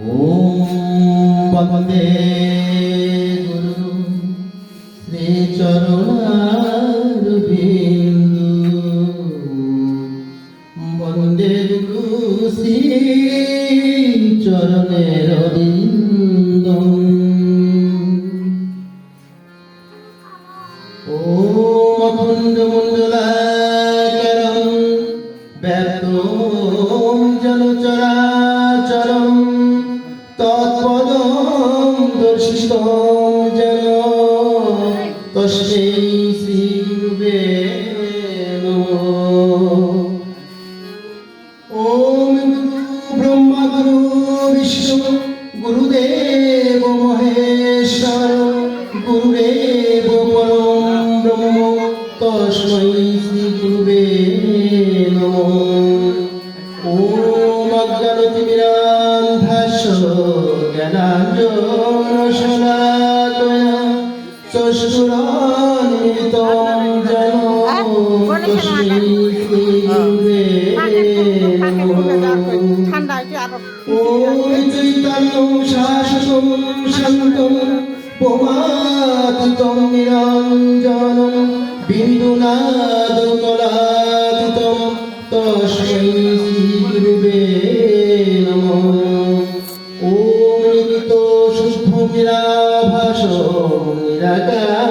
ॐ वन्दे দর্শিত যেন তস্মৈ শ্রীগুবে ওম ব্রহ্মা গুরু বিষ্ণু গুরুদেব মহেশ্বর গুরুদেব ঠান্ডা শান্তম বিন্দুনাদম কলাতীতম তস্मै শ্রীগুরুবে নমঃ ওম নিমিত শুদ্ধ নিরাভাস নিরাকার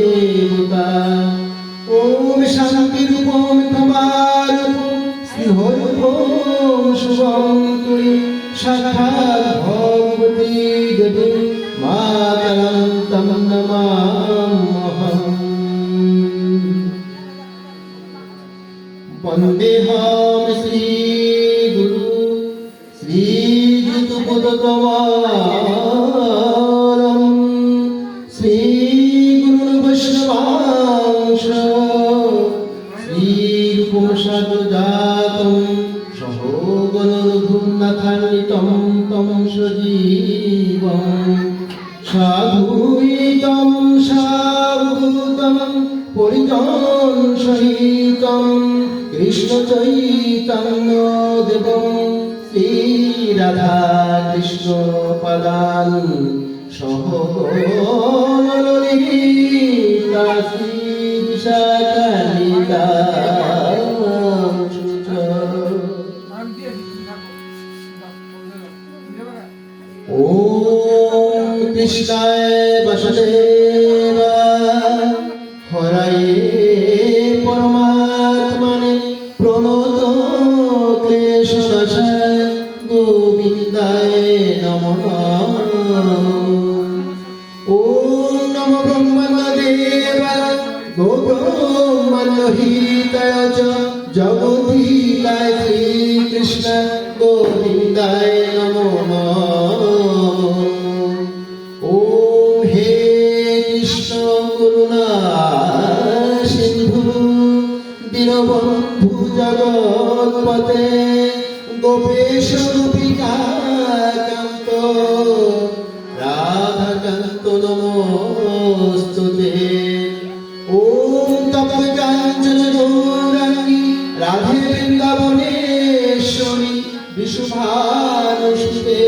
শুভম তুরি সাক্ষাৎ ভগবতী দেবী মাতরম তম নমামহম বন্দেহম শ্রী গুরু শ্রীযুতপদকমালম সহগণরঘুনাথান্বিতম তম সজীবম। সাধুইতম সাধুতম পরিজন সহিতম, কৃষ্ণ চৈতন্য দেবম। শ্রী রাধা কৃষ্ণ পদান সহগণললিতা বিশাখালিতা। কৃষ্ণায় বসদেব হরাই পরমাত্মনে প্রণত ক্লেশ গোবিন্দায় নম। ও নম ব্রহ্মদেব গোব্রহ্মণহিতায় চ জগদীলায় শ্রীকৃষ্ণ গোবিন্দায় কৃষ্ণ করুণা সিন্ধু দীনবন্ধু রাধে বৃন্দাবনেশ্বরী বিশুভানুসুতে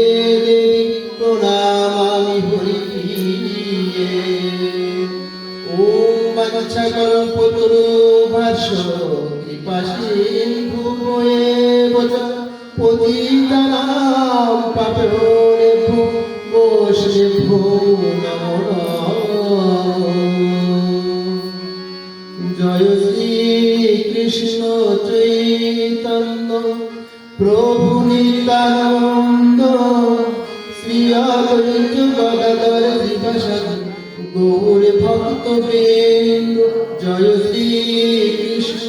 দেবী প্রণামামি হরিপ্রিয়ে ওম বাঞ্ছাকল্পতরুভাষ্য কৃপা সিন্ধু এব চ পতিতানাং পাপেভ্যো বৈষ্ণেভ্যো নমো নমঃ। জয় শ্রী কৃষ্ণ চৈতন্য, প্রভু নিত্যানন্দ, শ্রী অদ্বৈত গদাধর শিবাসাদ গৌর ভক্ত শ্রী